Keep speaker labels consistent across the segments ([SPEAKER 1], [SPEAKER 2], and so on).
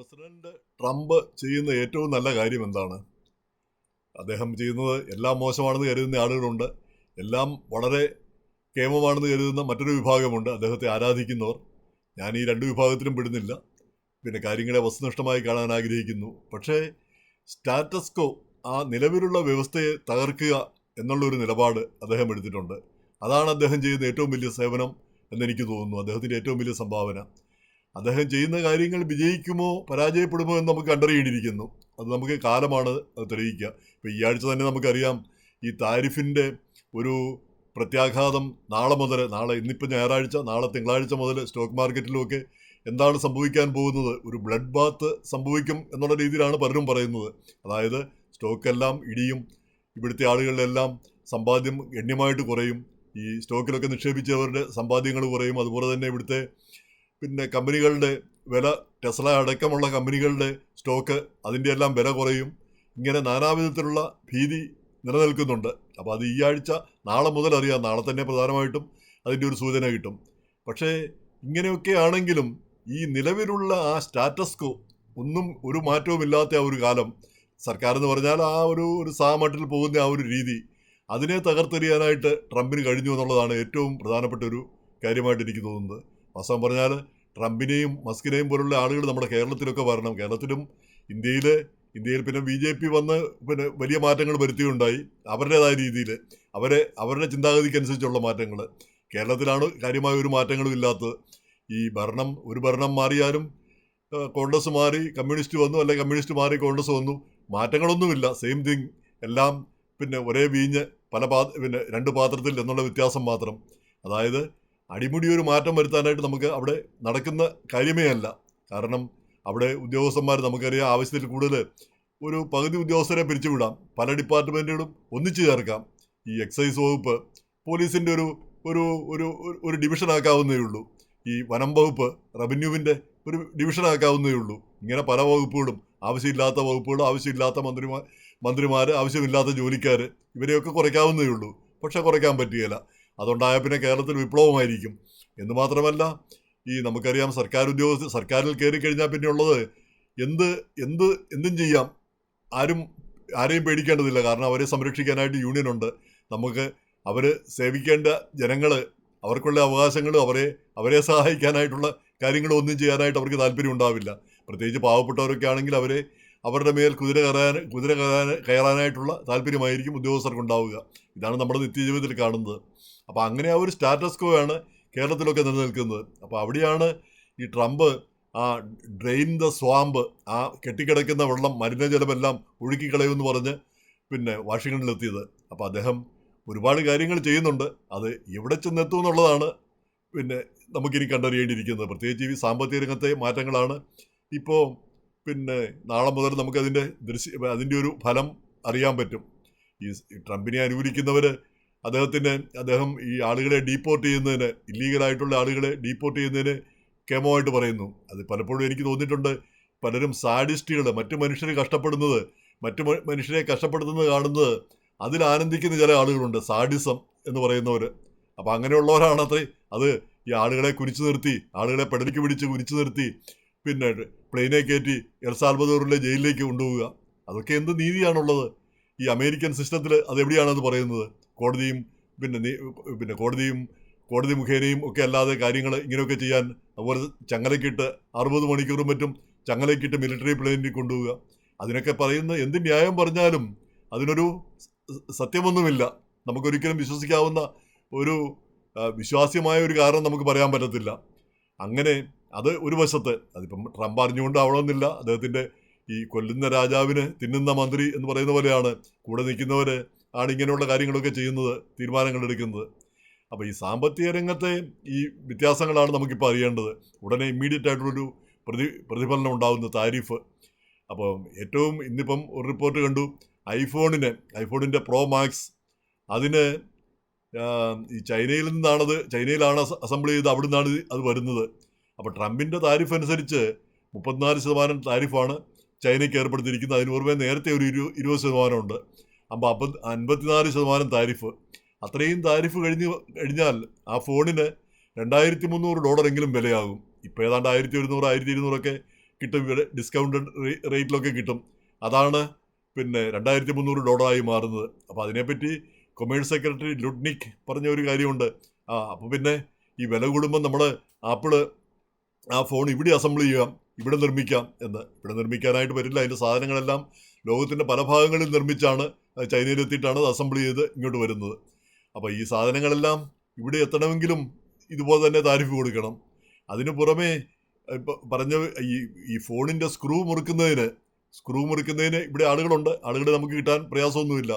[SPEAKER 1] President Trump ചെയ്യുന്ന ഏറ്റവും നല്ല കാര്യം എന്താണ്? അദ്ദേഹം ചെയ്യുന്നത് എല്ലാം മോശമാണെന്ന് കരുതുന്ന ആളുകളുണ്ട്. എല്ലാം വളരെ കേമമാണെന്ന് കരുതുന്ന മറ്റൊരു വിഭാഗമുണ്ട്. അദ്ദേഹത്തെ ആരാധിക്കുന്നവർ. ഞാൻ ഈ രണ്ട് വിഭാഗത്തിലും പെടുന്നില്ല. പിന്നെ കാര്യങ്ങളെ വസ്തുനിഷ്ഠമായി കാണാൻ ആഗ്രഹിക്കുന്നു. പക്ഷേ സ്റ്റാറ്റസ്കോ ആ നിലവിലുള്ള വ്യവസ്ഥയെ തകർക്കുക എന്നുള്ളൊരു നിലപാട് അദ്ദേഹം എടുത്തിട്ടുണ്ട്. അതാണ് അദ്ദേഹം ചെയ്യുന്ന ഏറ്റവും വലിയ സേവനം എന്നെനിക്ക് തോന്നുന്നു. അദ്ദേഹത്തിന്റെ ഏറ്റവും വലിയ സംഭാവന. അദ്ദേഹം ചെയ്യുന്ന കാര്യങ്ങൾ വിജയിക്കുമോ പരാജയപ്പെടുമോ എന്ന് നമുക്ക് കണ്ടറിയേണ്ടിയിരിക്കുന്നു. അത് നമുക്ക് കാലമാണ് തെളിയിക്കുക. ഇപ്പോൾ ഈ ആഴ്ച തന്നെ നമുക്കറിയാം ഈ താരിഫിന്റെ ഒരു പ്രത്യാഘാതം നാളെ മുതൽ നാളെ ഇന്നിപ്പോൾ ഞായറാഴ്ച നാളെ തിങ്കളാഴ്ച മുതൽ സ്റ്റോക്ക് മാർക്കറ്റിലുമൊക്കെ എന്താണ് സംഭവിക്കാൻ പോകുന്നത്? ഒരു ബ്ലഡ് ബാത്ത് സംഭവിക്കും എന്നുള്ള രീതിയിലാണ് പലരും പറയുന്നത്. അതായത് സ്റ്റോക്കെല്ലാം ഇടിയും ഇവിടുത്തെ ആളുകളിലെല്ലാം സമ്പാദ്യം ഗണ്യമായിട്ട് കുറയും. ഈ സ്റ്റോക്കിലൊക്കെ നിക്ഷേപിച്ചവരുടെ സമ്പാദ്യങ്ങൾ കുറയും. അതുപോലെ തന്നെ ഇവിടുത്തെ പിന്നെ കമ്പനികളുടെ വില ടെസ്ല അടക്കമുള്ള കമ്പനികളുടെ സ്റ്റോക്ക് അതിന്റെ എല്ലാം വില കുറയും. ഇങ്ങനെ നാനാവിധത്തിലുള്ള ഭീതി നിലനിൽക്കുന്നുണ്ട്. അപ്പോൾ അത് ഈ ആഴ്ച നാളെ മുതൽ അറിയാം. നാളെ തന്നെ പ്രധാനമായിട്ടും അതിന്റെ ഒരു സൂചന കിട്ടും. പക്ഷേ ഇങ്ങനെയൊക്കെ ആണെങ്കിലും ഈ നിലവിലുള്ള ആ സ്റ്റാറ്റസ്കോ ഒന്നും ഒരു മാറ്റവും ഇല്ലാത്ത ആ ഒരു കാലം. സർക്കാർ എന്ന് പറഞ്ഞാൽ ആ ഒരു ഒരു സാമട്ടിൽ പോകുന്ന ആ ഒരു രീതി അതിനെ തകർത്തെറിയാനായിട്ട് ട്രംപിന് കഴിഞ്ഞു എന്നുള്ളതാണ് ഏറ്റവും പ്രധാനപ്പെട്ട ഒരു കാര്യമായിട്ട് എനിക്ക് തോന്നുന്നത്. വാസ്തവം പറഞ്ഞാൽ ട്രംപിനെയും മസ്കിനെയും പോലുള്ള ആളുകൾ നമ്മുടെ കേരളത്തിലൊക്കെ വരണം. കേരളത്തിലും ഇന്ത്യയിൽ ഇന്ത്യയിൽ പിന്നെ ബി ജെ പി വന്ന് പിന്നെ വലിയ മാറ്റങ്ങൾ വരുത്തിയുണ്ടായി അവരുടേതായ രീതിയിൽ അവരെ അവരുടെ ചിന്താഗതിക്കനുസരിച്ചുള്ള മാറ്റങ്ങൾ കേരളത്തിലാണ് കാര്യമായ ഒരു മാറ്റങ്ങളും ഇല്ലാത്തത്. ഈ ഭരണം ഒരു ഭരണം മാറിയാലും കോൺഗ്രസ് മാറി കമ്മ്യൂണിസ്റ്റ് വന്നു അല്ലെങ്കിൽ കമ്മ്യൂണിസ്റ്റ് മാറി കോൺഗ്രസ് വന്നു മാറ്റങ്ങളൊന്നുമില്ല. Same thing. എല്ലാം പിന്നെ ഒരേ വീഞ്ഞ് പല പാ പിന്നെ രണ്ട് പാത്രത്തിൽ എന്നുള്ള വ്യത്യാസം മാത്രം. അതായത് അടിമുടി ഒരു മാറ്റം വരുത്താനായിട്ട് നമുക്ക് അവിടെ നടക്കുന്ന കാര്യമേ അല്ല. കാരണം അവിടെ ഉദ്യോഗസ്ഥന്മാർ നമുക്കറിയാം ആവശ്യത്തിൽ കൂടുതൽ ഒരു പകുതി ഉദ്യോഗസ്ഥരെ പിരിച്ചുവിടാം. പല ഡിപ്പാർട്ട്മെന്റുകളും ഒന്നിച്ചു ചേർക്കാം. ഈ എക്സൈസ് വകുപ്പ് പോലീസിന്റെ ഒരു ഒരു ഒരു ഒരു- ഡിവിഷനാക്കാവുന്നേ ഉള്ളൂ. ഈ വനം വകുപ്പ് റവന്യൂവിന്റെ ഒരു ഡിവിഷൻ ആക്കാവുന്നേ ഉള്ളൂ. ഇങ്ങനെ പല വകുപ്പുകളും ആവശ്യമില്ലാത്ത വകുപ്പുകൾ ആവശ്യമില്ലാത്ത മന്ത്രിമാർ മന്ത്രിമാർ ആവശ്യമില്ലാത്ത ജോലിക്കാർ ഇവരെയൊക്കെ കുറയ്ക്കാവുന്നേ ഉള്ളൂ. പക്ഷേ കുറയ്ക്കാൻ പറ്റുകയില്ല. അതുണ്ടായ പിന്നെ കേരളത്തിൽ വിപ്ലവമായിരിക്കും. എന്ന് മാത്രമല്ല ഈ നമുക്കറിയാം സർക്കാർ ഉദ്യോഗസ്ഥ സർക്കാരിൽ കയറി കഴിഞ്ഞാൽ പിന്നെ ഉള്ളത് എന്ത് എന്ത് എന്തും ചെയ്യാം. ആരും ആരെയും പേടിക്കേണ്ടതില്ല. കാരണം അവരെ സംരക്ഷിക്കാനായിട്ട് യൂണിയൻ ഉണ്ട്. നമുക്ക് അവർ സേവിക്കേണ്ട ജനങ്ങൾ അവർക്കുള്ള അവകാശങ്ങളും അവരെ അവരെ സഹായിക്കാനായിട്ടുള്ള കാര്യങ്ങളും ഒന്നും ചെയ്യാനായിട്ട് അവർക്ക് താല്പര്യം ഉണ്ടാവില്ല. പ്രത്യേകിച്ച് പാവപ്പെട്ടവരൊക്കെ ആണെങ്കിൽ അവരെ അവരുടെ മേൽ കുതിര കയറാൻ കുതിര കയറാൻ കയറാനായിട്ടുള്ള താല്പര്യമായിരിക്കും ഉദ്യോഗസ്ഥർക്ക് ഉണ്ടാവുക ഇതാണ് നമ്മുടെ നിത്യജീവിതത്തിൽ കാണുന്നത്. അപ്പോൾ അങ്ങനെ ആ ഒരു സ്റ്റാറ്റസ് കോ ആണ് കേരളത്തിലൊക്കെ നിലനിൽക്കുന്നത്. അപ്പോൾ അവിടെയാണ് ഈ ട്രംപ് ആ ഡ്രെയിൻ ദ സ്വാമ്പ് ആ കെട്ടിക്കിടക്കുന്ന വെള്ളം മലിനജലമെല്ലാം ഒഴുക്കിക്കളയുമെന്ന് പറഞ്ഞ് പിന്നെ വാഷിങ്ടണിലെത്തിയത് അപ്പോൾ അദ്ദേഹം ഒരുപാട് കാര്യങ്ങൾ ചെയ്യുന്നുണ്ട്. അത് എവിടെ ചെന്നെത്തും എന്നുള്ളതാണ് പിന്നെ നമുക്കിനി കണ്ടറിയേണ്ടിയിരിക്കുന്നത്. പ്രത്യേകിച്ച് ഈ സാമ്പത്തിക രംഗത്തെ മാറ്റങ്ങളാണ് ഇപ്പോൾ പിന്നെ നാളെ മുതൽ നമുക്കതിന്റെ ദൃശ്യ അതിന്റെ ഒരു ഫലം അറിയാൻ പറ്റും. ഈ ട്രംപിനെ അനുകൂലിക്കുന്നവർ അദ്ദേഹത്തിന് അദ്ദേഹം ഈ ആളുകളെ ഡീപ്പോർട്ട് ചെയ്യുന്നതിന് ഇല്ലീഗലായിട്ടുള്ള ആളുകളെ ഡീപ്പോർട്ട് ചെയ്യുന്നതിന് കേമമായിട്ട് പറയുന്നു. അത് പലപ്പോഴും എനിക്ക് തോന്നിയിട്ടുണ്ട്. പലരും സാഡിസ്റ്റുകൾ മറ്റു മനുഷ്യരെ കഷ്ടപ്പെടുന്നത് മറ്റു മനുഷ്യരെ കഷ്ടപ്പെടുത്തുന്നത് കാണുന്നത് അതിൽ ആനന്ദിക്കുന്ന ചില ആളുകളുണ്ട്. സാഡിസം എന്ന് പറയുന്നവർ അപ്പോൾ അങ്ങനെയുള്ളവരാണ് അത്രേ അത് ഈ ആളുകളെ കുരിച്ചു നിർത്തി ആളുകളെ പെടലിക്ക് പിടിച്ച് കുരിച്ചു നിർത്തി പിന്നെ പ്ലെയിനെ കയറ്റി എൽസാൽബദോറിലെ ജയിലിലേക്ക് കൊണ്ടുപോവുക. അതൊക്കെ എന്ത് നീതിയാണുള്ളത്? ഈ അമേരിക്കൻ സിസ്റ്റത്തിൽ അതെവിടെയാണെന്ന് അത് പറയുന്നത്? കോടതിയും പിന്നെ പിന്നെ കോടതിയും കോടതി മുഖേനയും ഒക്കെ അല്ലാതെ കാര്യങ്ങൾ ഇങ്ങനെയൊക്കെ ചെയ്യാൻ അതുപോലെ ചങ്ങലക്കിട്ട് അറുപത് മണിക്കൂറും മറ്റും ചങ്ങലക്കിട്ട് മിലിറ്ററി പ്ലെയിനിൽ കൊണ്ടുപോവുക. അതിനൊക്കെ പറയുന്ന എന്ത് ന്യായം പറഞ്ഞാലും അതിനൊരു സത്യമൊന്നുമില്ല. നമുക്കൊരിക്കലും വിശ്വസിക്കാവുന്ന ഒരു വിശ്വാസ്യമായ ഒരു കാരണം നമുക്ക് പറയാൻ പറ്റത്തില്ല. അങ്ങനെ അത് ഒരു വശത്ത് അതിപ്പം ട്രംപ് അറിഞ്ഞുകൊണ്ട് ആവണമെന്നില്ല. അദ്ദേഹത്തിന്റെ ഈ കൊല്ലുന്ന രാജാവിന് തിന്നുന്ന മന്ത്രി എന്ന് പറയുന്ന പോലെയാണ് കൂടെ നിൽക്കുന്നവർ ആണ് ഇങ്ങനെയുള്ള കാര്യങ്ങളൊക്കെ ചെയ്യുന്നത് തീരുമാനങ്ങൾ എടുക്കുന്നത്. അപ്പോൾ ഈ സാമ്പത്തിക രംഗത്തെ ഈ വ്യത്യാസങ്ങളാണ് നമുക്കിപ്പോൾ അറിയേണ്ടത്. ഉടനെ ഇമ്മീഡിയറ്റ് ആയിട്ടുള്ളൊരു പ്രതി പ്രതിഫലനം ഉണ്ടാകുന്ന താരിഫ്. അപ്പോൾ ഏറ്റവും ഇന്നിപ്പം ഒരു റിപ്പോർട്ട് കണ്ടു ഐഫോണിന് ഐഫോണിന്റെ പ്രോ മാക്സ്. അതിന് ഈ ചൈനയിൽ നിന്നാണത് ചൈനയിലാണ് അസ- അസംബിൾ ചെയ്ത് അവിടെ നിന്നാണ് അത് വരുന്നത്. അപ്പോൾ ട്രംപിന്റെ താരിഫ് അനുസരിച്ച് മുപ്പത്തിനാല് ശതമാനം താരിഫാണ് ചൈനയ്ക്ക് ഏർപ്പെടുത്തിയിരിക്കുന്നത്. അതിന് പുറമെ നേരത്തെ ഒരു ഇരു ഇരുപത് ശതമാനമുണ്ട്. അപ്പോൾ അപ്പം അൻപത്തിനാല് ശതമാനം താരിഫ്. അത്രയും താരിഫ് കഴിഞ്ഞ് കഴിഞ്ഞാൽ ആ ഫോണിന് രണ്ടായിരത്തി മുന്നൂറ് ഡോളറെങ്കിലും വിലയാകും. ഇപ്പോൾ ഏതാണ്ട് ആയിരത്തി ഒരുന്നൂറ് ആയിരത്തി ഇരുന്നൂറൊക്കെ കിട്ടും ഡിസ്കൗണ്ടഡ് റേറ്റിലൊക്കെ കിട്ടും. അതാണ് പിന്നെ രണ്ടായിരത്തി മുന്നൂറ് ഡോളറായി മാറുന്നത്. അപ്പോൾ അതിനെപ്പറ്റി കൊമേഴ്സ് സെക്രട്ടറി ലുഡ്നിക് പറഞ്ഞ ഒരു കാര്യമുണ്ട്. ആ അപ്പോൾ പിന്നെ ഈ വില കൂടുമ്പോൾ നമ്മൾ ആപ്പിൾ ആ ഫോൺ ഇവിടെ അസംബിൾ ചെയ്യാം ഇവിടെ നിർമ്മിക്കാം എന്ന്. ഇവിടെ നിർമ്മിക്കാനായിട്ട് പറ്റില്ല. അതിന്റെ സാധനങ്ങളെല്ലാം ലോകത്തിന്റെ പല ഭാഗങ്ങളിൽ നിർമ്മിച്ചാണ് ചൈനയിലെത്തിയിട്ടാണ് അസംബിൾ ചെയ്ത് ഇങ്ങോട്ട് വരുന്നത്. അപ്പോൾ ഈ സാധനങ്ങളെല്ലാം ഇവിടെ എത്തണമെങ്കിലും ഇതുപോലെ തന്നെ താരിഫ് കൊടുക്കണം. അതിന് പുറമേ ഇപ്പം പറഞ്ഞ ഈ ഈ ഫോണിന്റെ സ്ക്രൂ മുറുക്കുന്നതിന് സ്ക്രൂ മുറിക്കുന്നതിന് ഇവിടെ ആളുകളുണ്ട്. ആളുകളെ നമുക്ക് കിട്ടാൻ പ്രയാസമൊന്നുമില്ല.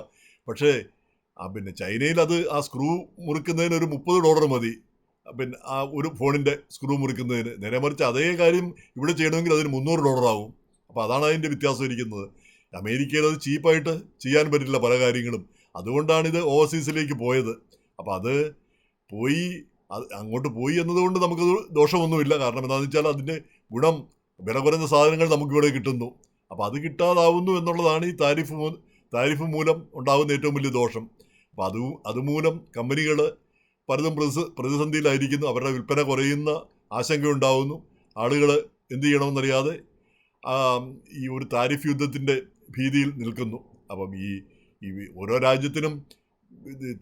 [SPEAKER 1] പക്ഷേ ആ പിന്നെ ചൈനയിൽ അത് ആ സ്ക്രൂ മുറിക്കുന്നതിന് ഒരു മുപ്പത് ഡോളർ മതി. പിന്നെ ആ ഒരു ഫോണിന്റെ സ്ക്രൂ മുറിക്കുന്നതിന്. നേരെ മറിച്ച് അതേ കാര്യം ഇവിടെ ചെയ്യണമെങ്കിൽ അതിന് മുന്നൂറ് ഡോളർ ആവും. അപ്പോൾ അതാണ് അതിന്റെ വ്യത്യാസം ഇരിക്കുന്നത്. അമേരിക്കയിൽ അത് ചീപ്പായിട്ട് ചെയ്യാൻ പറ്റില്ല പല കാര്യങ്ങളും. അതുകൊണ്ടാണ് ഇത് ഓവർസീസിലേക്ക് പോയത്. അപ്പോൾ അത് പോയി അത് അങ്ങോട്ട് പോയി എന്നതുകൊണ്ട് നമുക്കത് ദോഷമൊന്നുമില്ല. കാരണം എന്താണെന്ന് വെച്ചാൽ അതിന്റെ ഗുണം വില കുറഞ്ഞ സാധനങ്ങൾ നമുക്കിവിടെ കിട്ടുന്നു. അപ്പോൾ അത് കിട്ടാതാവുന്നു എന്നുള്ളതാണ് ഈ താരിഫ് താരിഫ് മൂലം ഉണ്ടാകുന്ന ഏറ്റവും വലിയ ദോഷം. അപ്പോൾ അത് അതുമൂലം കമ്പനികൾ പലതും പ്രതിസ പ്രതിസന്ധിയിലായിരിക്കുന്നു. അവരുടെ വിൽപ്പന കുറയുന്ന ആശങ്കയുണ്ടാവുന്നു. ആളുകൾ എന്ത് ചെയ്യണമെന്നറിയാതെ ഈ ഒരു താരിഫ് യുദ്ധത്തിന്റെ ഭീതിയിൽ നിൽക്കുന്നു. അപ്പം ഈ ഈ ഓരോ രാജ്യത്തിനും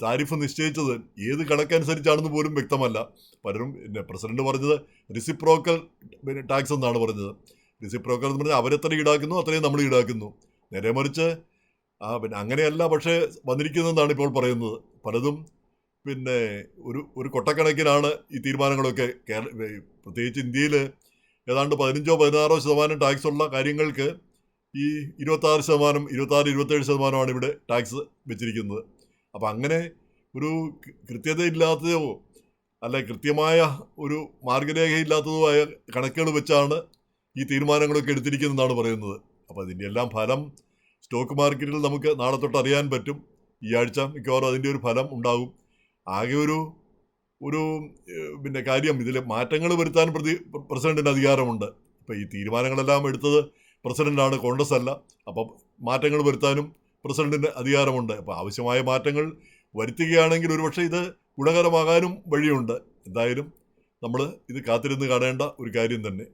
[SPEAKER 1] താരിഫ് നിശ്ചയിച്ചത് ഏത് കണക്കനുസരിച്ചാണെന്ന് പോലും വ്യക്തമല്ല. പലരും പിന്നെ പ്രസിഡന്റ് പറഞ്ഞത് റിസിപ്രോക്കൽ ടാക്സ് എന്നാണ് പറഞ്ഞത്. റിസിപ്രോക്കൽ എന്ന് പറഞ്ഞാൽ അവരെത്ര ഈടാക്കുന്നു അത്രയും നമ്മൾ ഈടാക്കുന്നു. നേരെ മറിച്ച് ആ പിന്നെ അങ്ങനെയല്ല പക്ഷേ വന്നിരിക്കുന്നതെന്നാണ് ഇപ്പോൾ പറയുന്നത്. പലതും പിന്നെ ഒരു ഒരു കൊട്ടക്കണക്കിനാണ് ഈ തീരുമാനങ്ങളൊക്കെ കേരള പ്രത്യേകിച്ച് ഇന്ത്യയിൽ ഏതാണ്ട് പതിനഞ്ചോ പതിനാറോ ശതമാനം ടാക്സ് ഉള്ള കാര്യങ്ങൾക്ക് ഈ ഇരുപത്താറ് ശതമാനം ഇരുപത്താറ് ഇരുപത്തേഴ് ശതമാനമാണ് ഇവിടെ ടാക്സ് വെച്ചിരിക്കുന്നത്. അപ്പം അങ്ങനെ ഒരു കൃത്യതയില്ലാത്തതോ അല്ല കൃത്യമായ ഒരു മാർഗരേഖയില്ലാത്തതോ ആയ കണക്കുകൾ വെച്ചാണ് ഈ തീരുമാനങ്ങളൊക്കെ എടുത്തിരിക്കുന്നതെന്നാണ് പറയുന്നത്. അപ്പോൾ അതിന്റെ എല്ലാം ഫലം സ്റ്റോക്ക് മാർക്കറ്റിൽ നമുക്ക് നാളെ തൊട്ട് അറിയാൻ പറ്റും. ഈ ആഴ്ച മിക്കവാറും അതിന്റെ ഒരു ഫലം ഉണ്ടാകും. ആകെ ഒരു ഒരു പിന്നെ കാര്യം ഇതിൽ മാറ്റങ്ങൾ വരുത്താൻ പ്രതി പ്രസിഡന്റിന് അധികാരമുണ്ട്. ഇപ്പോൾ ഈ തീരുമാനങ്ങളെല്ലാം എടുത്തത് പ്രസിഡന്റാണ് കോൺഗ്രസ് അല്ല. അപ്പം മാറ്റങ്ങൾ വരുത്താനും പ്രസിഡന്റിന് അധികാരമുണ്ട്. അപ്പോൾ ആവശ്യമായ മാറ്റങ്ങൾ വരുത്തുകയാണെങ്കിൽ ഒരുപക്ഷെ ഇത് ഗുണകരമാകാനും വഴിയുണ്ട്. എന്തായാലും നമ്മൾ ഇത് കാത്തിരുന്ന് കാണേണ്ട ഒരു കാര്യം തന്നെ.